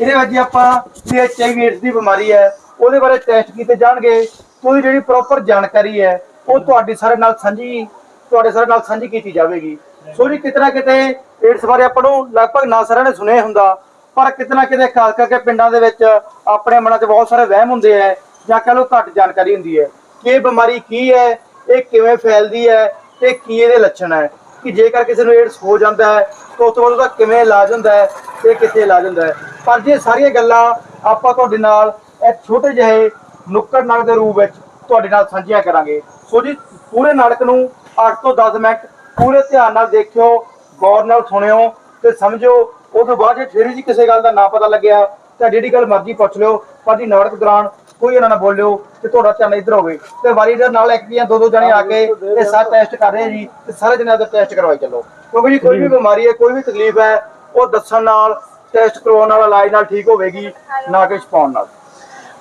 ਇਹਦੇ ਵਿੱਚ ਜੀ ਆਪਾਂ ਜਿਹੜੀ ਐਚਆਈਵੀ ਏਡਸ ਦੀ ਬਿਮਾਰੀ ਹੈ, ਉਹਦੇ ਬਾਰੇ ਟੈਸਟ ਕੀਤੇ ਜਾਣਗੇ। ਉਹਦੀ ਜਿਹੜੀ ਪ੍ਰੋਪਰ ਜਾਣਕਾਰੀ ਹੈ, ਉਹ ਤੁਹਾਡੇ ਸਾਰੇ ਨਾਲ ਸਾਂਝੀ, ਤੁਹਾਡੇ ਸਾਰੇ ਨਾਲ ਸਾਂਝੀ ਕੀਤੀ ਜਾਵੇਗੀ। ਸੋ ਜੀ, ਕਿਤਨਾ ਕਿਤੇ ਏਡਸ ਬਾਰੇ ਆਪਾਂ ਨੂੰ ਲਗਭਗ ਨਾ ਸਾਰਿਆਂ ਨੇ ਸੁਣਿਆ ਹੁੰਦਾ, ਪਰ ਕਿਤਨਾ ਕਿਤੇ ਖਾਸ ਕਰਕੇ ਪਿੰਡਾਂ ਦੇ ਵਿੱਚ ਆਪਣੇ ਮਨਾਂ 'ਚ ਬਹੁਤ ਸਾਰੇ ਵਹਿਮ ਹੁੰਦੇ ਆ, ਜਾਂ ਕਹ ਲਓ ਘੱਟ ਜਾਣਕਾਰੀ ਹੁੰਦੀ ਹੈ। ਕਿ ਇਹ ਬਿਮਾਰੀ ਕੀ ਹੈ, ਇਹ ਕਿਵੇਂ ਫੈਲਦੀ ਹੈ ਤੇ ਕੀ ਇਹਦੇ ਲੱਛਣ ਹੈ। ਕਿ ਜੇਕਰ ਕਿਸੇ ਨੂੰ ਏਡਸ ਹੋ ਜਾਂਦਾ ਹੈ, ਤਾਂ ਉਸ ਤੋਂ ਬਾਅਦ ਉਹਦਾ ਕਿਵੇਂ ਇਲਾਜ ਹੁੰਦਾ ਹੈ, ਤੇ ਕਿੱਥੇ ਇਲਾਜ ਹੁੰਦਾ ਹੈ। ਪਰ ਜੇ ਸਾਰੀਆਂ ਗੱਲਾਂ ਆਪਾਂ ਤੁਹਾਡੇ ਨਾਲ ਇਹ ਛੋਟੇ ਜਿਹੇ ਨੁੱਕੜ ਨਾਟਕ ਦੇ ਰੂਪ ਵਿੱਚ ਤੁਹਾਡੇ ਨਾਲ ਸਾਂਝੀਆਂ ਕਰਾਂਗੇ। ਸੋ ਜੀ, ਪੂਰੇ ਨਾਟਕ ਨੂੰ 8 ਤੋਂ 10 ਮਿੰਟ ਪੂਰੇ ਧਿਆਨ ਨਾਲ ਦੇਖਿਓ, ਗੌਰ ਨਾਲ ਸੁਣਿਓ, ਤੇ ਸਮਝੋ ਉਸ ਤੋਂ ਬਾਅਦ ਜੇ ਫਿਰ ਜੀ ਕਿਸੇ ਗੱਲ ਦਾ ਨਾ ਪਤਾ ਲੱਗਿਆ, ਤਾਂ ਜਿਹੜੀ ਗੱਲ ਮਰਜ਼ੀ ਪੁੱਛ ਲਿਓ। ਪਰ ਜੀ, ਨਾਟਕ ਦੌਰਾਨ ਕੋਈ ਇਹਨਾਂ ਨਾਲ ਬੋਲਿਓ ਤੇ ਤੁਹਾਡਾ ਧਿਆਨ ਇੱਧਰ ਹੋਵੇ। ਤੇ ਵਾਰੀ ਦੇ ਨਾਲ ਇੱਕ ਜਾਂ ਦੋ ਦੋ ਜਣੇ ਆ ਕੇ ਇਹ ਸਾਰਾ ਟੈਸਟ ਕਰ ਰਹੇ ਜੀ ਤੇ ਸਾਰੇ ਜਣੇ ਦਾ ਟੈਸਟ ਕਰਵਾਈ ਚੱਲੋ। ਕਿਉਂਕਿ ਜੀ ਕੋਈ ਵੀ ਬਿਮਾਰੀ ਹੈ ਕੋਈ ਵੀ ਤਕਲੀਫ ਹੈ ਉਹ ਦੱਸਣ ਨਾਲ ਟੈਸਟ ਕਰਵਾਉਣ ਨਾਲ ਇਲਾਜ ਨਾਲ ਠੀਕ ਹੋਵੇਗੀ ਨਾ ਕਿ ਛਪਾਉਣ ਨਾਲ।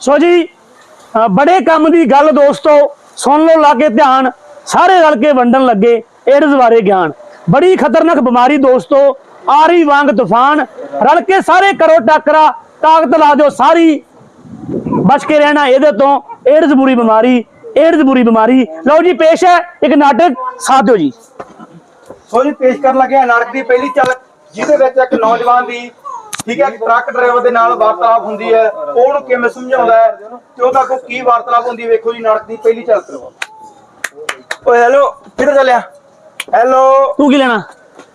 ਸੋ ਜੀ ਬੜੇ ਕੰਮ ਦੀ ਗੱਲ ਦੋਸਤੋ ਸੁਣ ਲਓ ਲਾ ਕੇ ਧਿਆਨ ਸਾਰੇ ਰਲ ਕੇ ਵੰਡਣ ਲੱਗੇ ਏਡਜ਼ ਬਾਰੇ ਗਿਆਨ। ਬੜੀ ਖਤਰਨਾਕ ਬਿਮਾਰੀ ਦੋਸਤੋ ਆ ਰਹੀ ਵਾਂਗ ਤੂਫਾਨ ਰਲ ਕੇ ਸਾਰੇ ਕਰੋ ਟੱਕਰਾ ਤਾਕਤ ਲਾ ਦਿਓ ਸਾਰੀ। ਬਚ ਕੇ ਰਹਿਣਾ ਇਹਦੇ ਤੋਂ। ਏਡਜ਼ ਬੁਰੀ ਬਿਮਾਰੀ ਏਡਜ਼ ਬੁਰੀ ਬਿਮਾਰੀ। ਲਓ ਜੀ ਪੇਸ਼ ਹੈ ਇੱਕ ਨਾਟਕ ਸਾਥ ਦਿਓ ਜੀ। ਸੋ ਜੀ ਪੇਸ਼ ਕਰਨ ਲੱਗਿਆ ਨਾਟਕ ਦੀ ਪਹਿਲੀ ਝਲਕ ਜਿਹਦੇ ਵਿੱਚ ਇੱਕ ਨੌਜਵਾਨ ਦੀ ਠੀਕ ਹੈ ਟਰੱਕ ਡਰਾਈਵਰ ਦੇ ਨਾਲ ਵਾਰਤਾਲਾਪ ਹੁੰਦੀ ਹੈ। ਉਹ ਉਹਨੂੰ ਕਿਵੇਂ ਸਮਝਾਉਂਦਾ ਹੈ ਤੇ ਉਹਦਾ ਕੋ ਕੀ ਵਾਰਤਾਲਾਪ ਹੁੰਦੀ ਵੇਖੋ ਜੀ ਨਾਟਕ ਦੀ ਪਹਿਲੀ ਝਲਕ ਕਰੋ। ਓਏ ਹੈਲੋ ਕਿੱਧਰ ਚੱਲਿਆ? ਹੈਲੋ। ਤੂੰ ਕੀ ਲੈਣਾ?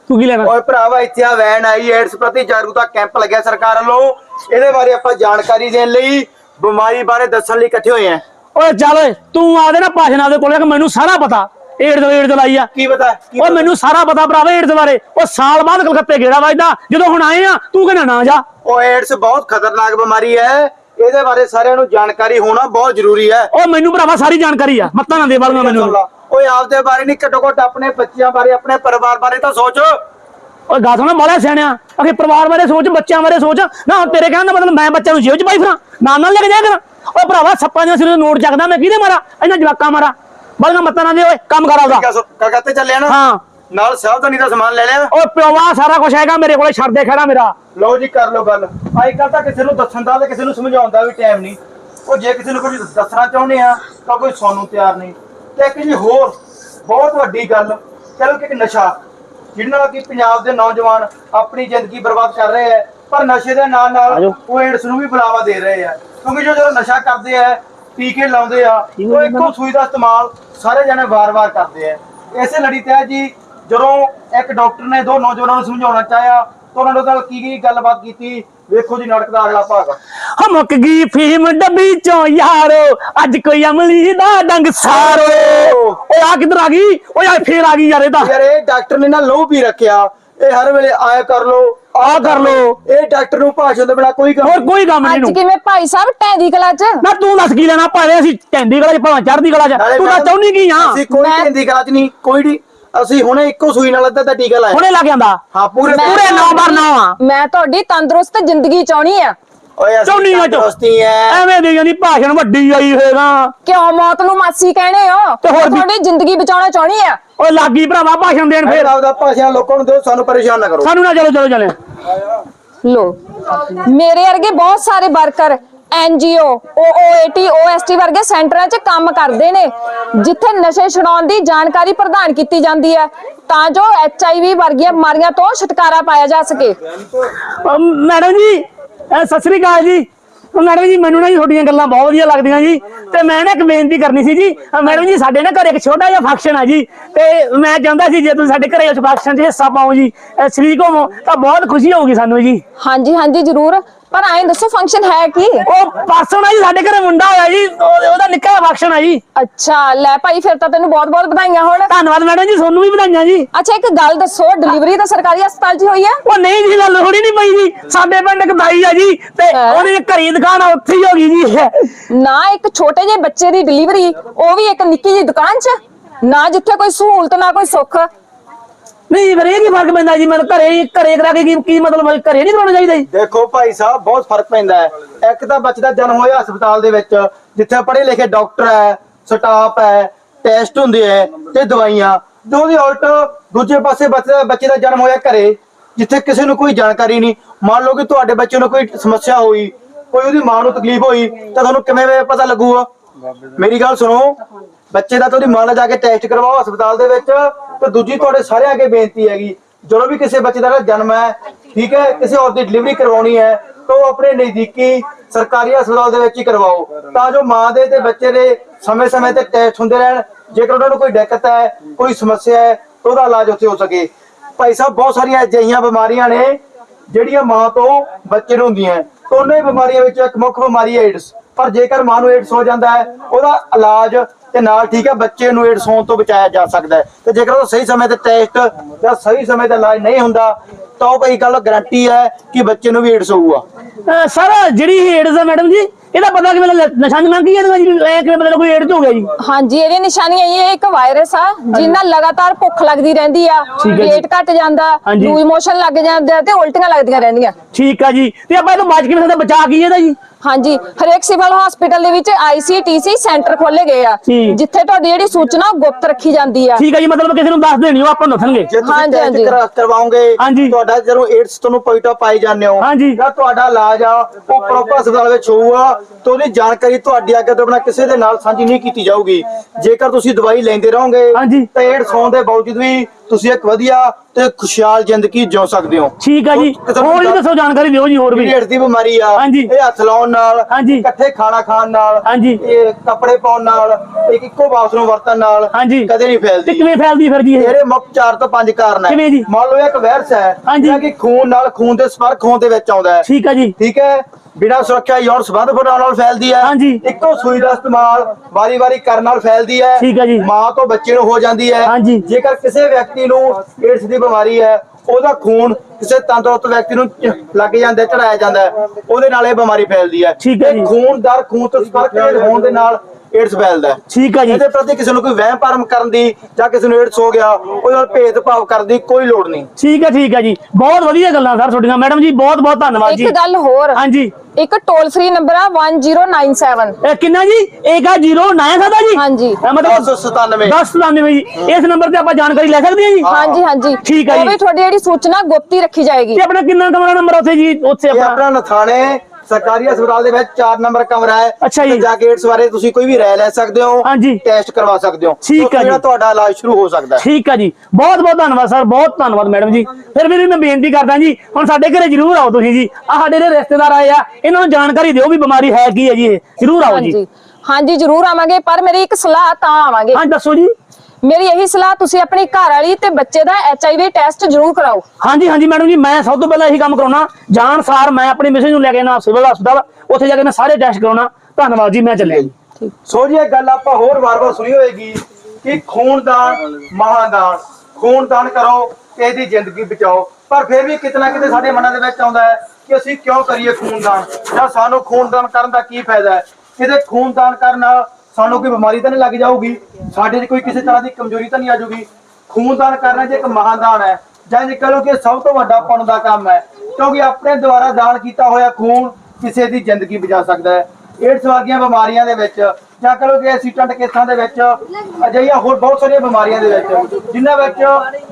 ਤੂੰ ਕੀ ਲੈਣਾ? ਓਏ ਭਰਾਵਾ ਇੱਥੇ ਆ ਵੈਨ ਆਈ ਐਡਸ ਪ੍ਰਤੀ ਜਾਗਰੂਕਤਾ ਕੈਂਪ ਲੱਗਿਆ ਸਰਕਾਰ ਵੱਲੋਂ। ਇਹਦੇ ਬਾਰੇ ਆਪਾਂ ਜਾਣਕਾਰੀ ਦੇਣ ਲਈ ਬਿਮਾਰੀ ਬਾਰੇ ਦੱਸਣ ਲਈ ਇਕੱਠੇ ਹੋਏ ਆ। ਓਏ ਚੱਲ ਓਏ ਤੂੰ ਆਦੇ ਨਾ ਭਾਸ਼ਣਾ ਦੇ ਕੋਲ ਕਿ ਮੈਨੂੰ ਸਾਰਾ ਪਤਾ। ਏਡਜ਼ ਏਡਜ਼ ਲਾਈ ਆ। ਕੀ ਪਤਾ ਕੀ ਓ ਮੈਨੂੰ ਸਾਰਾ ਪਤਾ ਭਰਾਵਾ ਏਡਜ਼ ਬਾਰੇ। ਉਹ ਸਾਲ ਬਾਅਦ ਕਲਕੱਤੇ ਗੇੜਾ ਵੱਜਦਾ। ਜਦੋਂ ਹੁਣ ਆਏ ਆ ਤੂੰ ਕਹਿੰਦਾ ਨਾ ਜਾ। ਉਹ ਐਡਸ ਬਹੁਤ ਖਤਰਨਾਕ ਬਿਮਾਰੀ ਹੈ। ਇਹਦੇ ਬਾਰੇ ਸਾਰਿਆਂ ਨੂੰ ਜਾਣਕਾਰੀ ਹੋਣਾ ਬਹੁਤ ਜ਼ਰੂਰੀ ਹੈ। ਉਹ ਮੈਨੂੰ ਭਰਾਵਾ ਸਾਰੀ ਜਾਣਕਾਰੀ ਆ। ਮੱਤਾਂ ਨਾ ਦੇ ਵਾਲੀਆਂ ਮੈਨੂੰ। ਓਏ ਆਪਦੇ ਬਾਰੇ ਨਹੀਂ ਘੱਟੋ ਘੱਟ ਆਪਣੇ ਬੱਚਿਆਂ ਬਾਰੇ ਆਪਣੇ ਪਰਿਵਾਰ ਬਾਰੇ ਤਾਂ ਸੋਚ। ਓਏ ਗਾ ਸੁਣਾ ਬਾਲਾ ਸਿਆਣਿਆ। ਅਖੇ ਪਰਿਵਾਰ ਬਾਰੇ ਸੋਚ ਬੱਚਿਆਂ ਬਾਰੇ ਸੋਚ। ਨਾ ਹੁਣ ਤੇਰੇ ਕਹਿਣ ਦਾ ਮਤਲਬ ਮੈਂ ਬੱਚਿਆਂ ਨੂੰ ਜੇਬ ਚ ਪਾਈ ਫਿਰਾਂ। ਨਾਲ ਨਾਲ ਲੈ ਕੇ ਜਾਇਆ ਕਰਾਂ। ਭਰਾਵਾ ਸੱਪਾਂ ਦੇ ਸਿਰ ਨੋਟ ਚੱਕਦਾ ਮੈਂ ਕਿਹਦੇ ਮਾਰਾ? ਇਹਨਾਂ ਜਵਾਕਾਂ ਮਾਰਾ। ਬਾਲੀਆਂ ਮੱਤਾਂ ਨਾ ਦੇ ਓਏ ਕੰਮ ਕਰ ਆਉਦਾ ਕਲਕੱਤੇ ਚੱਲਿਆ ਨਾ। ਹਾਂ। ਨਾਲ ਸਾਵਧਾਨੀ ਦਾ ਸਮਾਨ ਲੈ ਲਿਆ। ਓਏ ਪਿਓਵਾ ਸਾਰਾ ਕੁਝ ਹੈਗਾ ਮੇਰੇ ਕੋਲੇ ਛੱਡ ਦੇ ਖੜਾ ਮੇਰਾ। ਲਓ ਜੀ ਕਰ ਲਓ ਗੱਲ। ਅੱਜ ਕੱਲ ਤਾਂ ਕਿਸੇ ਨੂੰ ਦੱਸਣ ਦਾ ਤੇ ਕਿਸੇ ਨੂੰ ਸਮਝਾਉਣ ਦਾ ਵੀ ਟਾਈਮ ਨਹੀਂ। ਉਹ ਜੇ ਕਿਸੇ ਨੂੰ ਕੁਝ ਦੱਸਣਾ ਚਾਹੁੰਦੇ ਆ ਤਾਂ ਕੋਈ ਸਾਨੂੰ ਤਿਆਰ ਨਹੀਂ। ਤੇ ਇੱਕ ਜੀ ਹੋਰ ਬਹੁਤ ਵੱਡੀ ਗੱਲ। ਚਲੋ ਕਿ ਨਸ਼ਾ। ਜਿਹਦੇ ਨਾਲ ਕਿ ਪੰਜਾਬ ਦੇ ਨੌਜਵਾਨ ਆਪਣੀ ਜ਼ਿੰਦਗੀ ਬਰਬਾਦ ਕਰ ਰਹੇ ਆ ਪਰ ਨਸ਼ੇ ਦੇ ਨਾਲ ਨਾਲ। ਉਹ ਏਡਸ ਨੂੰ ਵੀ ਬੁਲਾਵਾ ਦੇ ਰਹੇ ਆ। ਕਿਉਂਕਿ ਜੋ ਜਦੋਂ ਨਸ਼ਾ ਕਰਦੇ ਆ ਟੀਕੇ ਲਾਉਂਦੇ ਆ ਉਹ ਇੱਕੋ ਸੂਈ ਦਾ ਇਸਤੇਮਾਲ ਸਾਰੇ ਜਣੇ ਵਾਰ-ਵਾਰ ਕਰਦੇ ਆ। ਇਸੇ ਲੜੀ ਤੇ ਜੀ ਜਦੋਂ ਇੱਕ ਡਾਕਟਰ ਨੇ ਦੋ ਨੌਜਵਾਨਾਂ ਨੂੰ ਸਮਝਾਉਣਾ ਚਾਹਿਆ ਤਾਂ ਉਹਨਾਂ ਨਾਲ ਕੀ ਕੀ ਗੱਲਬਾਤ ਕੀਤੀ ਵੇਖੋ ਜੀ ਨਾਟਕ ਦਾ ਅਗਲਾ ਭਾਗ। ਹ ਮੁੱਕ ਗਈ ਫੀਮ ਡੱਬੀ ਚੋਂ ਯਾਰੋ ਅੱਜ ਕੋਈ ਅਮਲੀ ਦਾ ਡੰਗ ਸਾਰੋ ਓਏ। ਆ ਕਿੱਧਰ ਆ ਗਈ? ਓਏ ਆ ਫੇਰ ਆ ਗਈ ਯਾਰ ਇਹ ਤਾਂ। ਯਾਰ ਇਹ ਡਾਕਟਰ ਨੇ ਨਾ ਲਹੂ ਪੀ ਰੱਖਿਆ। ਇਹ ਹਰ ਵੇਲੇ ਆਇਆ ਕਰ ਲੋ ਆਹ ਕਰ ਲਓ। ਇਹ ਡਾਕਟਰ ਨੂੰ ਭਾਸ਼ਣ ਦੇ ਬਿਨਾ ਕੋਈ ਕੰਮ ਹੋਰ ਕੋਈ ਕੰਮ ਨਹੀਂ ਅੱਜ ਨੂੰ ਕਿਵੇਂ ਭਾਈ ਸਾਹਿਬ ਟੈਂਦੀ ਕਲਾ ਚ? ਨਾ ਤੂੰ ਦੱਸ ਕੀ ਲੈਣਾ ਭਾਵੇਂ ਅਸੀਂ ਟੈਂਦੀ ਗਲਾ ਚ ਭਾਵੇਂ ਚੜਦੀ ਗਲਾ ਚ। ਤੂੰ ਤਾਂ ਚਾਹੁੰਦੀ ਕੀ ਆ? ਅਸੀਂ ਕੋਈ ਮੈਂ- ਢਿੰਦੀ ਕਲਾਚ ਨਹੀਂ ਕੋਈ ਨਹੀਂ। ਅਸੀਂ ਹੁਣੇ ਇੱਕੋ ਸੂਈ ਨਾਲ ਅੱਧਾ ਅੱਧਾ ਟੀਕਾ ਲਾਇਆ। ਹੁਣੇ ਲੱਗ ਜਾਂਦਾ। ਹਾਂ ਪੂਰੇ ਪੂਰੇ ਨੌ ਬਾਰ ਨੌ ਆ। ਮੈਂ ਤੁਹਾਡੀ ਤੰਦਰੁਸਤ ਜ਼ਿੰਦਗੀ ਚਾਹਣੀ ਆ। ਓਏ ਆ ਦੋਸਤੀ ਐ ਐਵੇਂ ਦੀ ਜਾਂਦੀ ਭਾਸ਼ਣ ਵੱਡੀ ਆਈ ਹੋਏਗਾ। ਕਿਉਂ ਮੌਤ ਨੂੰ ਮਾਸੀ ਕਹਿੰਦੇ ਹੋ? ਤੇ ਹੋਰ ਵੀ- ਤੁਹਾਡੀ ਜ਼ਿੰਦਗੀ ਬਚਾਉਣਾ ਚਾਹਣੀ ਆ। ਓਏ ਲਾਗੀ ਭਰਾਵਾ ਭਾਸ਼ਣ ਦੇਣ ਫਿਰ। ਫੇਰ ਆਪਦਾ ਭਾਸ਼ਣ ਲੋਕਾਂ ਨੂੰ ਦਿਓ ਸਾਨੂੰ ਪਰੇਸ਼ਾਨ ਨਾ ਕਰੋ। ਸਾਨੂੰ ਨਾ ਚਲੋ ਚਲੋ ਚਲੇ। ਲੋ ਮੇਰੇ ਵਰਗੇ ਬਹੁਤ ਸਾਰੇ ਵਰਕਰ ਐਨਜੀਓ ਓਓਏਟੀ ਓਐਸਟੀ ਵਰਗੇ ਸੈਂਟਰਾਂ 'ਚ ਕੰਮ ਕਰਦੇ ਨੇ ਜਿੱਥੇ ਨਸ਼ੇ ਛੁਡਾਉਣ ਦੀ ਜਾਣਕਾਰੀ ਪ੍ਰਦਾਨ ਕੀਤੀ ਜਾਂਦੀ ਹੈ ਤਾਂ ਜੋ ਐਚਆਈਵੀ ਵਰਗੀਆਂ ਬਿਮਾਰੀਆਂ ਤੋਂ ਛੁਟਕਾਰਾ ਪਾਇਆ ਜਾ ਸਕੇ। ਮੈਡਮ ਜੀ ਸਤਿ ਸ੍ਰੀ ਅਕਾਲ ਜੀ। ਮੈਡਮ ਜੀ ਮੈਨੂੰ ਨਾ ਜੀ ਤੁਹਾਡੀਆਂ ਗੱਲਾਂ ਬਹੁਤ ਵਧੀਆ ਲੱਗਦੀਆਂ ਜੀ। ਤੇ ਮੈਂ ਨਾ ਇੱਕ ਬੇਨਤੀ ਕਰਨੀ ਸੀ ਜੀ ਮੈਡਮ ਜੀ ਸਾਡੇ ਨਾ ਘਰੇ ਇੱਕ ਛੋਟਾ ਜਿਹਾ ਫੰਕਸ਼ਨ ਆ ਜੀ। ਤੇ ਮੈਂ ਚਾਹੁੰਦਾ ਸੀ ਜੇ ਤੁਸੀਂ ਸਾਡੇ ਘਰੇ ਉਸ ਫੰਕਸ਼ਨ 'ਚ ਹਿੱਸਾ ਪਾਓ ਜੀ ਸ਼ਰੀਕ ਹੋਵੋ ਤਾਂ ਬਹੁਤ ਖੁਸ਼ੀ ਹੋਊਗੀ ਸਾਨੂੰ ਜੀ। ਹਾਂਜੀ ਹਾਂਜੀ ਜ਼ਰੂਰ। ਪਰ ਐਂ ਦੱਸੋ ਫੰਕਸ਼ਨ ਹੈ ਕੀ? ਉਹ ਪਾਸੋਂ ਨਾ ਜੀ ਸਾਡੇ ਘਰੇ ਮੁੰਡਾ ਹੋਇਆ ਜੀ ਉਹ- ਉਹਦਾ ਨਿੱਕਾ ਜਿਹਾ ਫੰਕਸ਼ਨ ਆ ਜੀ। ਅੱਛਾ ਲੈ ਭਾਈ ਫਿਰ ਤਾਂ ਤੈਨੂੰ ਬਹੁਤ ਬਹੁਤ ਵਧਾਈਆਂ ਹੋਣ। ਧੰਨਵਾਦ ਮੈਡਮ ਜੀ ਤੁਹਾਨੂੰ ਵੀ ਵਧਾਈਆਂ ਜੀ। ਅੱਛਾ ਇੱਕ ਗੱਲ ਦੱਸੋ ਡਿਲੀਵਰੀ ਤਾਂ ਸਰਕਾਰੀ ਹਸਪਤਾਲ 'ਚ ਹੀ ਹੋਈ ਹੈ ਉਹ ਨਹੀਂ ਜੀ ਗੱਲ ਥੋੜੀ ਨਹੀਂ ਪਈ ਜੀ। ਸਾਡੇ ਪਿੰਡ ਇੱਕ ਬਾਈ ਆ ਜੀ ਤੇ ਹੈਂ? ਉਹਦੀ ਘਰੀ ਦੁਕਾਨ ਆ ਉੱਥੇ ਹੀ ਹੋ ਗਈ ਜੀ। ਨਾ ਇੱਕ ਛੋਟੇ ਜਿਹੇ ਬੱਚੇ ਦੀ ਡਿਲੀਵਰੀ ਉਹ ਵੀ ਇੱਕ ਨਿੱਕੀ ਜਿਹੀ ਦੁਕਾਨ 'ਚ? ਨਾ ਜਿੱਥੇ ਕੋਈ ਸਹੂਲਤ ਨਾ ਕੋਈ ਸੁੱਖ। ਨਹੀਂ ਫਿਰ ਇਹ ਕੀ ਫ਼ਰਕ ਪੈਂਦਾ ਜੀ? ਮੈਨੂੰ ਘਰੇ ਘਰੇ ਕਰਾ ਕੇ ਕੀ ਕੀ ਮਤਲਬ ਹੈ? ਘਰੇ ਨਹੀਂ ਕਰਾਉਣਾ ਚਾਹੀਦਾ ਜੀ? ਦੇਖੋ ਭਾਈ ਸਾਹਿਬ, ਬਹੁਤ ਫ਼ਰਕ ਪੈਂਦਾ ਹੈ। ਇੱਕ ਤਾਂ ਬੱਚੇ ਦਾ ਜਨਮ ਹੋਇਆ ਹਸਪਤਾਲ ਦੇ ਵਿੱਚ, ਜਿੱਥੇ ਪੜ੍ਹੇ ਲਿਖੇ ਡਾਕਟਰ ਹੈ, ਸਟਾਫ ਹੈ, ਟੈਸਟ ਹੁੰਦੇ ਹੈ ਤੇ ਦਵਾਈਆਂ। ਤੇ ਉਹਦੇ ਉਲਟ ਦੂਜੇ ਪਾਸੇ ਬੱਚੇ ਦਾ ਬੱਚੇ ਦਾ ਜਨਮ ਹੋਇਆ ਘਰੇ, ਜਿੱਥੇ ਕਿਸੇ ਨੂੰ ਕੋਈ ਜਾਣਕਾਰੀ ਨਹੀਂ। ਮੰਨ ਲਓ ਕਿ ਤੁਹਾਡੇ ਬੱਚੇ ਨੂੰ ਕੋਈ ਸਮੱਸਿਆ ਹੋਈ, ਕੋਈ ਉਹਦੀ ਮਾਂ ਨੂੰ ਤਕਲੀਫ ਹੋਈ, ਤਾਂ ਤੁਹਾਨੂੰ ਕਿਵੇਂ ਪਤਾ ਲੱਗੂਗਾ? ਮੇਰੀ ਗੱਲ ਸੁਣੋ ਬੱਚੇ ਦਾ ਤਾਂ ਉਹਦੀ ਮਾਂ ਨਾਲ ਜਾ ਕੇ ਟੈਸਟ ਕਰਵਾਓ ਹਸਪਤਾਲ ਦੇ ਵਿੱਚ, ਤੇ ਦੂਜੀ ਤੁਹਾਡੇ ਸਾਰਿਆਂ ਅੱਗੇ ਬੇਨਤੀ ਹੈਗੀ, ਜਦੋਂ ਵੀ ਕਿਸੇ ਬੱਚੇ ਦਾ ਜਨਮ ਹੈ, ਠੀਕ ਹੈ, ਕਿਸੇ ਔਰਤ ਦੀ ਡਿਲੀਵਰੀ ਕਰਵਾਉਣੀ ਹੈ, ਤਾਂ ਉਹ ਆਪਣੇ ਨਜ਼ਦੀਕੀ ਸਰਕਾਰੀ ਹਸਪਤਾਲ ਦੇ ਵਿੱਚ ਹੀ ਕਰਵਾਓ, ਤਾਂ ਜੋ ਮਾਂ ਦੇ ਤੇ ਬੱਚੇ ਦੇ ਸਮੇਂ-ਸਮੇਂ ਤੇ ਟੈਸਟ ਹੁੰਦੇ ਰਹਿਣ, ਜੇਕਰ ਉਹਨਾਂ ਨੂੰ ਕੋਈ ਦਿੱਕਤ ਹੈ, ਕੋਈ ਸਮੱਸਿਆ ਹੈ, ਤਾਂ ਉਹਦਾ ਇਲਾਜ ਉੱਥੇ ਹੋ ਸਕੇ। ਭਾਈ ਸਾਹਿਬ, ਬਹੁਤ ਸਾਰੀਆਂ ਅਜਿਹੀਆਂ ਬਿਮਾਰੀਆਂ ਨੇ, ਜਿਹੜੀਆਂ ਮਾਂ ਤੋਂ ਬੱਚੇ ਨੂੰ ਹੁੰਦੀਆਂ ਦੋਨੇ ਬਿਮਾਰੀਆਂ ਵਿੱਚੋਂ ਇੱਕ ਮੁੱਖ ਬਿਮਾਰੀ ਹੈ ਏਡਸ। ਪਰ ਜੇਕਰ ਮਾਂ ਨੂੰ ਏਡਸ ਹੋ ਜਾਂਦਾ ਹੈ, ਉਹਦਾ ਇਲਾਜ ਤੇ ਨਾਲ ਠੀਕ ਹੈ ਬੱਚੇ ਨੂੰ ਏਡਸ ਹੋਣ ਤੋਂ ਬਚਾਇਆ ਜਾ ਸਕਦਾ ਹੈ। ਤੇ ਜੇਕਰ ਉਹ ਸਹੀ ਸਮੇਂ ਤੇ ਟੈਸਟ ਜਾਂ ਸਹੀ ਸਮੇਂ ਤੇ ਇਲਾਜ ਨਹੀਂ ਹੁੰਦਾ, ਤਾਂ ਉਹ ਕੋਈ ਗੱਲ ਗਾਰੰਟੀ ਹੈ ਕਿ ਬੱਚੇ ਨੂੰ ਵੀ ਏਡਸ ਹੋਊਗਾ। ਸਰ, ਜਿਹੜੀ ਏਡਸ ਆ ਮੈਡਮ ਜੀ ਇਹਦਾ ਪਤਾ ਕਿਵੇਂ ਲੱਗ ਨਿਸ਼ਾਨੀਆਂ ਕੀ ਹੈ ਜੀ ਇਹ ਕਿਵੇਂ ਪਤਾ ਕੋਈ ਏਡਸ ਹੋ ਗਿਆ ਜੀ ਹਾਂਜੀ ਇਹਦੀ ਨਿਸ਼ਾਨੀ ਇਹ ਹੈ ਇੱਕ ਵਾਇਰਸ ਆ ਜਿੰਨਾ ਲਗਾਤਾਰ ਭੁੱਖ ਲੱਗਦੀ ਰਹਿੰਦੀ ਆ ਠੀਕ ਹੈ ਜੀ। weight ਘਟ ਜਾਂਦਾ ਹਾਂਜੀ। ਲੂਜ਼ ਮੋਸ਼ਨ ਲੱਗ ਜਾਂਦਾ ਤੇ ਉਲਟੀਆਂ ਲੱਗਦੀਆਂ ਰਹਿੰਦੀਆਂ ਠੀਕ ਆ ਜੀ ਤੇ ਆਪਾਂ ਇਹਨੂੰ ਬਚ ਕਿਵੇਂ ਸਕਦਾ ਬਚਾ ਕੀ ਇਹਦਾ ਜੀ ਹਾਂਜੀ ਹਰੇਕ ਸਿਵਲ ਹਸਪੀਟਲ ਦੇ ਵਿੱਚ ਆਈਸੀਟੀਸੀ ਸੈਂਟਰ ਖੋਲੇ ਗਏ ਆ ਠੀਕ। ਜਿੱਥੇ ਤੁਹਾਡੀ ਜਿਹੜੀ ਸੂਚਨਾ ਗੁਪਤ ਰੱਖੀ ਜਾਂਦੀ ਆ ਠੀਕ ਆ ਜੀ ਮਤਲਬ ਕਿਸੇ ਨੂੰ ਦੱਸ ਦੇਣੀ ਉਹ ਆਪਾਂ ਨੂੰ ਦੱਸਣਗੇ ਜੇ ਤੁਸੀਂ ਹਾਂਜੀ, ਟੈਸਟ ਹਾਂਜੀ। ਕਰਾ- ਕਰਵਾਓਗੇ ਹਾਂਜੀ। ਤੁਹਾਡਾ ਜਦੋਂ ਏਡਸ ਤੁਹਾਨੂੰ ਪੋਜ਼ਿਟਿਵ ਪਾਈ ਜਾਂਦੇ ਹੋ ਹਾਂਜੀ। ਤਾਂ ਤੁਹਾਡਾ ਇਲਾਜ ਆ ਉਹ ਪ੍ਰੋਪਰ ਹਸਪਤਾਲ ਵਿੱਚ ਹੋਊਗਾ ਤੇ ਉਹਦੀ ਜਾਣਕਾਰੀ ਤੁਹਾਡੀ ਅੱਗੇ ਤੋਂ ਬਿਨਾਂ ਕਿਸੇ ਦੇ ਨਾਲ ਸਾਂਝੀ ਨਹੀਂ ਕੀਤੀ ਜਾਊਗੀ ਜੇਕਰ ਤੁਸੀਂ ਦਵਾਈ ਲੈਂਦੇ ਰਹੋਗੇ ਹਾਂਜੀ। ਤਾਂ ਹੋਣ ਦੇ ਬਾਵਜੂਦ ਵੀ ਤੁਸੀਂ ਇੱਕ ਵਧੀਆ ਤੇ ਖੁਸ਼ਹਾਲ ਜ਼ਿੰਦਗੀ ਜਿਉ ਸਕਦੇ ਹੋ ਠੀਕ ਆ ਜੀ ਹੋਰ ਜੀ ਦੱਸੋ ਜਾਣਕਾਰੀ ਦਿਓ ਜੀ ਹੋਰ ਵੀ ਏਡਸ ਦੀ ਬਿਮਾਰੀ ਆ ਹਾਂਜੀ। ਇਹ ਹੱਥ ਲਾਉਣ ਨਾਲ ਹਾਂਜੀ। ਇਕੱਠੇ ਖਾਣਾ ਖਾਣ ਨਾਲ ਹਾਂਜੀ। ਇਹ ਕੱਪੜੇ ਪਾਉਣ ਨਾਲ ਇੱਕ ਇੱਕੋ ਬਾਥਰੂਮ ਵਰਤਣ ਨਾਲ ਹਾਂਜੀ। ਕਦੇ ਨਹੀਂ ਤੇ ਫੈਲਦੀ ਕਿਵੇਂ ਫੈਲਦੀ ਫਿਰ ਜੀ ਇਹ ਇਹਦੇ ਮੁੱਖ ਚਾਰ ਤੋਂ ਪੰਜ ਕਾਰਨ ਹੈ ਕਿਵੇਂ ਜੀ? ਮੰਨ ਲਓ ਇੱਕ ਵਾਇਰਸ ਹੈ ਹਾਂਜੀ। ਜਿਹੜਾ ਕਿ ਖੂਨ ਨਾਲ ਖੂਨ ਦੇ ਸੰਪਰਕ ਹੋਣ ਦੇ ਵਿੱਚ ਆਉਂਦਾ ਹੈ ਠੀਕ ਆ ਜੀ ਠੀਕ ਹੈ ਬਿਨਾਂ ਸੁਰੱਖਿਆ ਯੌਨ ਸੰਬੰਧ ਬਣਾਉਣ ਨਾਲ ਫੈਲਦੀ ਹੈ ਹਾਂਜੀ। ਇੱਕੋ ਸੂਈ ਦਾ ਇਸਤੇਮਾਲ ਵਾਰੀ-ਵਾਰੀ ਕਰਨ ਨਾਲ ਫੈਲਦੀ ਹੈ ਠੀਕ ਹੈ ਜੀ। ਮਾਂ ਤੋਂ ਬੱਚੇ ਨੂੰ ਹੋ ਜਾਂਦੀ ਹੈ ਹਾਂਜੀ। ਜੇਕਰ ਕਿਸੇ ਵਿਅਕਤੀ ਨੂੰ ਏਡਸ ਦੀ ਬਿਮਾਰੀ ਹੈ ਉਹਦਾ ਖੂਨ ਕਿਸੇ ਤੰਦਰੁਸਤ ਵਿਅਕਤੀ ਨੂੰ ਚ- ਲੱਗ ਜਾਂਦਾ ਚੜਾਇਆ ਜਾਂਦਾ ਹੈ ਉਹਦੇ ਨਾਲ ਇਹ ਬਿਮਾਰੀ ਫੈਲਦੀ ਹੈ ਠੀਕ ਹੈ ਜੀ। ਖੂਨ ਦਰ ਖੂਨ ਤੋਂ ਸੰਪਰਕ ਹੋਣ ਦੇ ਨਾਲ ਏਡਸ ਫੈਲਦਾ ਹੈ। ਠੀਕ ਆ ਜੀ। ਇਹਦੇ ਪ੍ਰਤੀ ਕਿਸੇ ਨੂੰ ਕੋਈ ਵਹਿਮ ਭਰਮ ਕਰਨ ਦੀ ਜਾਂ ਕਿਸੇ ਨੂੰ ਏਡਸ ਹੋ ਗਿਆ ਉਹਦੇ ਨਾਲ ਭੇਦਭਾਵ ਕਰਨ ਦੀ ਕੋਈ ਲੋੜ ਨਹੀਂ। ਠੀਕ ਹੈ ਠੀਕ ਹੈ ਜੀ। ਬਹੁਤ ਵਧੀਆ ਗੱਲਾਂ ਸਰ ਤੁਹਾਡੀਆਂ। ਮੈਡਮ ਜੀ ਬਹੁਤ ਬਹੁਤ ਧੰਨਵਾਦ ਜੀ। ਇੱਕ ਗੱਲ ਹੋਰ। ਹਾਂਜੀ। ਇੱਕ ਟੋਲ ਫ੍ਰੀ ਨੰਬਰ ਆ 1097 ਇਹ ਕਿੰਨਾ ਜੀ? ਏਕ ਆ 09 ਸਾਦਾ ਜੀ? ਹਾਂਜੀ। ਇਹ ਮਤਲਬ 1097 10 97 ਜੀ। ਇਸ ਨੰਬਰ ਤੇ ਆਪਾਂ ਜਾਣਕਾਰੀ ਲੈ ਸਕਦੇ ਹਾਂ ਜੀ? ਹਾਂਜੀ ਹਾਂਜੀ। ਠੀਕ ਹੈ ਉਹ ਜੀ। ਵੀ ਤੁਹਾਡੀ ਜਿਹੜੀ ਸੂਚਨਾ ਗੁਪਤ ਰੱਖੀ ਜਾਏਗੀ। ਤੇ ਆਪਣਾ ਕਿੰਨਾ ਕਮਰਾ ਨੰਬਰ ਉੱਥੇ ਜੀ? ਉੱਥੇ ਇਹ ਆਪਣਾ ਆਪਣਾ ਨਥਾਣੇ ਸਰਕਾਰੀ ਹਸਪਤਾਲ ਦੇ ਵਿੱਚ 4 ਨੰਬਰ ਕਮਰਾ ਹੈ। ਅੱਛਾ ਜੀ। ਤੇ ਜਾ ਕੇ ਏਡਸ ਬਾਰੇ ਤੁਸੀਂ ਕੋਈ ਵੀ ਰਾਏ ਲੈ ਸਕਦੇ ਹੋ ਹਾਂਜੀ। ਟੈਸਟ ਕਰਵਾ ਸਕਦੇ ਹੋ। ਠੀਕ ਹੈ ਜੀ। ਤੁਹਾਡਾ ਇਲਾਜ ਸ਼ੁਰੂ ਹੋ ਸਕਦਾ ਹੈ। ਠੀਕ ਆ ਜੀ। ਬਹੁਤ ਬਹੁਤ ਧੰਨਵਾਦ ਸਰ ਬਹੁਤ ਧੰਨਵਾਦ ਮੈਡਮ ਜੀ। ਫਿਰ ਵੀ ਮੈਂ ਬੇਨਤੀ ਕਰਦਾ ਜੀ ਹੁਣ ਸਾਡੇ ਘਰੇ ਜਰੂਰ ਆਓ ਤੁਸੀਂ ਜੀ। ਆ ਸਾਡੇ ਦੇ ਰਿਸ਼ਤੇਦਾਰ ਆਏ ਆ ਇਹਨਾਂ ਨੂੰ ਜਾਣਕਾਰੀ ਦਿਓ ਵੀ ਬਿਮਾਰੀ ਹੈ ਕੀ ਹੈ ਜੀ ਇਹ। ਜਰੂਰ ਆਓ ਜੀ। ਹਾਂਜੀ। ਜ਼ਰੂਰ ਆਵਾਂਗੇ ਪਰ ਮੇਰੀ ਇੱਕ ਸਲਾਹ ਤਾਂ ਆਵਾਂਗੇ। ਹਾਂ ਦੱਸੋ ਜੀ। ਮੇਰੀ ਇਹੀ ਸਲਾਹ ਤੁਸੀਂ ਆਪਣੀ ਘਰ ਵਾਲੀ ਤੇ ਬੱਚੇ ਦਾ ਐਚਆਈਵੀ ਟੈਸਟ ਜ਼ਰੂਰ ਕਰਾਓ। ਹਾਂਜੀ ਹਾਂਜੀ ਮੈਡਮ ਜੀ ਮੈਂ ਸਭ ਤੋਂ ਪਹਿਲਾਂ ਇਹੀ ਕੰਮ ਕਰਾਉਣਾ। ਜਾਣ ਸਾਰ ਮੈਂ ਆਪਣੀ ਮਿਸਿਸ ਨੂੰ ਲੈ ਕੇ ਨਾ ਸਿਵਲ ਹਸਪਤਾਲ ਉੱਥੇ ਜਾ ਕੇ ਮੈਂ ਸਾਰੇ ਟੈਸਟ ਕਰਾਉਣਾ। ਧੰਨਵਾਦ ਜੀ ਮੈਂ ਚੱਲਿਆ ਜੀ। ਸੋ ਜੀ ਇਹ ਗੱਲ ਆਪਾਂ ਹੋਰ ਵਾਰ-ਵਾਰ ਸੁਣੀ ਹੋਏਗੀ ਕਿ ਖੂਨਦਾਨ ਮਹਾਦਾਨ ਖੂਨਦਾਨ ਕਰੋ ਤੇ ਇਹਦੀ ਜ਼ਿੰਦਗੀ ਬਚਾਓ। ਪਰ ਫਿਰ ਵੀ ਕਿਤਨਾ ਕਿਤੇ ਸਾਡੇ ਮਨਾਂ ਦੇ ਵਿੱਚ ਆਉਂਦਾ ਹੈ ਕਿ ਅਸੀਂ ਕਿਉਂ ਕਰੀਏ ਖੂਨਦਾਨ? ਜਾਂ ਸਾਨੂੰ ਖੂਨਦਾਨ ਕਰਨ ਦਾ ਕੀ ਫਾਇਦਾ ਹੈ? ਕਿਤੇ ਖੂਨਦਾਨ ਕਰਨ ਨਾਲ ਸਾਨੂੰ ਕੋਈ ਬਿਮਾਰੀ ਤਾਂ ਨਹੀਂ ਲੱਗ ਜਾਊਗੀ? ਸਾਡੇ 'ਚ ਕੋਈ ਕਿਸੇ ਤਰ੍ਹਾਂ ਦੀ ਕਮਜ਼ੋਰੀ ਤਾਂ ਨਹੀਂ ਆ ਜਾਊਗੀ? ਖੂਨਦਾਨ ਕਰਨਾ ਜੇ ਇੱਕ ਮਹਾਦਾਨ ਹੈ, ਜਾਂ ਜੇ ਕਹੋ ਕਿ ਸਭ ਤੋਂ ਵੱਡਾ ਪੁੰਨ ਦਾ ਕੰਮ ਹੈ, ਕਿਉਂਕਿ ਆਪਣੇ ਦੁਆਰਾ ਦਾਨ ਕੀਤਾ ਹੋਇਆ ਖੂਨ ਕਿਸੇ ਦੀ ਜ਼ਿੰਦਗੀ ਬਚਾ ਸਕਦਾ ਹੈ। ਏਡਸ ਵਰਗੀਆਂ ਬਿਮਾਰੀਆਂ ਦੇ ਵਿੱਚ, ਜਾਂ ਕਹੋ ਕਿ ਐਕਸੀਡੈਂਟ ਕੇਸਾਂ ਦੇ ਵਿੱਚ, ਅਜਿਹੀਆਂ ਹੋਰ ਬਹੁਤ ਸਾਰੀਆਂ ਬਿਮਾਰੀਆਂ ਦੇ ਵਿੱਚ, ਜਿਨ੍ਹਾਂ ਵਿੱਚ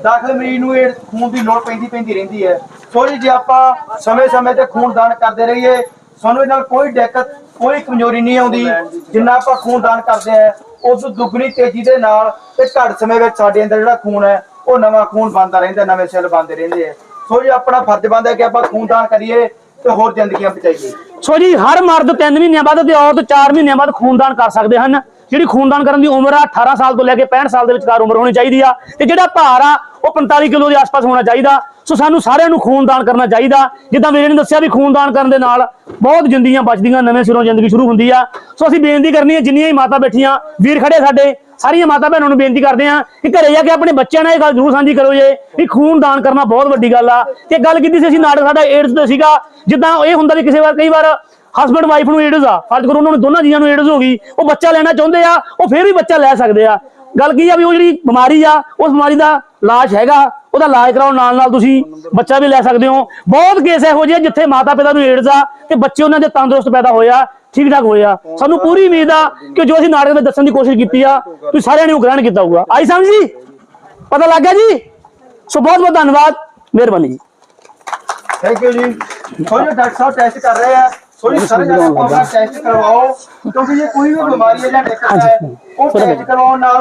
ਦਾਖਲ ਮਰੀਜ਼ ਨੂੰ ਏਡਸ ਖੂਨ ਦੀ ਲੋੜ ਪੈਂਦੀ ਪੈਂਦੀ ਰਹਿੰਦੀ ਹੈ। ਸੋ ਜੀ ਜੇ ਆਪਾਂ ਸਮੇਂ-ਸਮੇਂ ਤੇ ਖੂਨ ਦਾਨ ਕਰਦੇ ਰਹੀਏ, ਸਾਨੂੰ ਇਹਦੇ ਨਾਲ ਕੋਈ ਦਿੱਕਤ ਕੋਈ ਕਮਜ਼ੋਰੀ ਨਹੀਂ ਆਉਂਦੀ। ਜਿੰਨਾ ਆਪਾਂ ਖੂਨਦਾਨ ਕਰਦੇ ਆ, ਉਸ ਦੁੱਗਣੀ ਤੇਜ਼ੀ ਦੇ ਨਾਲ ਤੇ ਘੱਟ ਸਮੇਂ ਵਿੱਚ ਸਾਡੇ ਅੰਦਰ ਜਿਹੜਾ ਖੂਨ ਹੈ, ਉਹ ਨਵਾਂ ਖੂਨ ਬਣਦਾ ਰਹਿੰਦਾ, ਨਵੇਂ ਸੈੱਲ ਬਣਦੇ ਰਹਿੰਦੇ ਆ। ਸੋ ਜੀ, ਆਪਣਾ ਫਰਜ਼ ਬਣਦਾ ਕਿ ਆਪਾਂ ਖੂਨਦਾਨ ਕਰੀਏ ਤੇ ਹੋਰ ਜ਼ਿੰਦਗੀਆਂ ਬਚਾਈਏ। ਸੋ ਜੀ, ਹਰ ਮਰਦ 3 ਮਹੀਨਿਆਂ ਬਾਅਦ ਤੇ ਔਰਤ 4 ਮਹੀਨਿਆਂ ਬਾਅਦ ਖੂਨਦਾਨ ਕਰ ਸਕਦੇ ਹਨ। ਜਿਹੜੀ ਖੂਨਦਾਨ ਕਰਨ ਦੀ ਉਮਰ ਆ 18 ਸਾਲ ਤੋਂ ਲੈ ਕੇ 65 ਸਾਲ ਦੇ ਵਿਚਕਾਰ ਉਮਰ ਹੋਣੀ ਚਾਹੀਦੀ ਆ। ਤੇ ਜਿਹੜਾ ਭਾਰ ਆ, ਉਹ 45 ਕਿਲੋ ਦੇ ਆਸ-ਪਾਸ ਹੋਣਾ ਚਾਹੀਦਾ। ਸੋ ਸਾਨੂੰ ਸਾਰਿਆਂ ਨੂੰ ਖੂਨਦਾਨ ਕਰਨਾ ਚਾਹੀਦਾ। ਜਿੱਦਾਂ ਵੀਰੇ ਨੇ ਦੱਸਿਆ ਵੀ ਖੂਨਦਾਨ ਕਰਨ ਦੇ ਨਾਲ ਬਹੁਤ ਜ਼ਿੰਦਗੀਆਂ ਬਚਦੀਆਂ, ਨਵੇਂ ਸਿਰੋਂ ਜ਼ਿੰਦਗੀ ਸ਼ੁਰੂ ਹੁੰਦੀ ਆ। ਸੋ ਅਸੀਂ ਬੇਨਤੀ ਕਰਨੀ ਹੈ, ਜਿੰਨੀਆਂ ਹੀ ਮਾਤਾ ਬੈਠੀਆਂ, ਵੀਰ ਖੜੇ ਸਾਡੇ, ਸਾਰੀਆਂ ਮਾਤਾ ਭੈਣਾਂ ਨੂੰ ਬੇਨਤੀ ਕਰਦੇ ਆ ਕਿ ਘਰੇ ਜਾ ਕੇ ਆਪਣੇ ਬੱਚਿਆਂ ਨਾਲ ਇਹ ਗੱਲ ਜ਼ਰੂਰ ਸਾਂਝੀ ਕਰੋ ਜੇ ਵੀ ਖੂਨ ਦਾਨ ਕਰਨਾ ਬਹੁਤ ਵੱਡੀ ਗੱਲ ਆ। ਤੇ ਗੱਲ ਕੀਤੀ ਸੀ, ਅਸੀਂ ਨਾਟਕ ਸਾਡਾ ਏਡਸ ਦਾ ਸੀਗਾ। ਜਿੱਦਾਂ ਇਹ ਹੁੰਦਾ ਵੀ ਕਿਸੇ ਵਾਰ ਕਈ ਵਾਰ ਹਸਬੰਡ ਵਾਈਫ ਨੂੰ ਏਡਸ ਆ, ਫਰਜ਼ ਕਰੋ ਉਹਨਾਂ ਨੂੰ ਦੋਨਾਂ ਜੀਆਂ ਨੂੰ ਏਡਸ ਹੋ ਗਈ, ਉਹ ਬੱਚਾ ਲੈਣਾ ਚਾਹੁੰਦੇ ਆ, ਉਹ ਫੇਰ ਵੀ ਬੱਚਾ ਲੈ ਸਕਦੇ ਆ। ਗੱਲ ਕੀ ਆ ਵੀ ਉਹ ਜਿਹੜੀ ਬਿਮਾਰੀ ਆ, ਉਸ ਬਿਮਾਰੀ ਦਾ ਇਲਾਜ ਹੈਗਾ ਉਹਦਾ ਇਲਾਜ ਕਰਾਉਣ ਨਾਲ ਨਾਲ ਤੁਸੀਂ ਬੱਚਾ ਵੀ ਲੈ ਸਕਦੇ ਹੋ। ਬਹੁਤ ਕੇਸ ਇਹੋ ਜਿਹੇ ਜਿੱਥੇ ਮਾਤਾ ਪਿਤਾ ਨੂੰ ਏਡਸ ਆ ਤੇ ਬੱਚੇ ਉਹਨਾਂ ਦੇ ਤੰਦਰੁਸਤ ਪੈਦਾ ਹੋਇਆ ਠੀਕ ਠਾਕ ਹੋਇਆ ਸਾਨੂੰ ਪੂਰੀ ਉਮੀਦ ਆ ਕਿ ਜੋ ਅਸੀਂ ਨਾਟਕ ਵਿੱਚ ਦੱਸਣ ਦੀ ਕੋਸ਼ਿਸ਼ ਕੀਤੀ ਆ ਤੁਸੀਂ ਸਾਰਿਆਂ ਨੇ ਉਹ ਗ੍ਰਹਿਣ ਕੀਤਾ ਹੋਊਗਾ। ਆਈ ਸਮਝ ਜੀ ਪਤਾ ਲੱਗ ਗਿਆ ਜੀ? ਸੋ ਬਹੁਤ ਬਹੁਤ ਧੰਨਵਾਦ ਮਿਹਰਬਾਨੀ ਜੀ। ਥੈਂਕ ਯੂ ਜੀ। ਸੋ ਜੀ ਡਾਕਟਰ ਸਾਹਿਬ ਟੈਸਟ ਕਰ ਰਹੇ ਆ। ਸੋ ਜੀ ਸਾਰੇ ਜਣੇ ਆਪਣਾ ਟੈਸਟ ਕਰਵਾਓ ਕਿਉਂਕਿ ਜੇ ਕੋਈ ਵੀ ਬਿਮਾਰੀ ਹੈ ਜਾਂ ਦਿੱਕਤ ਹੈ ਉਹ ਟੈਸਟ ਕਰਵਾਉਣ ਨਾਲ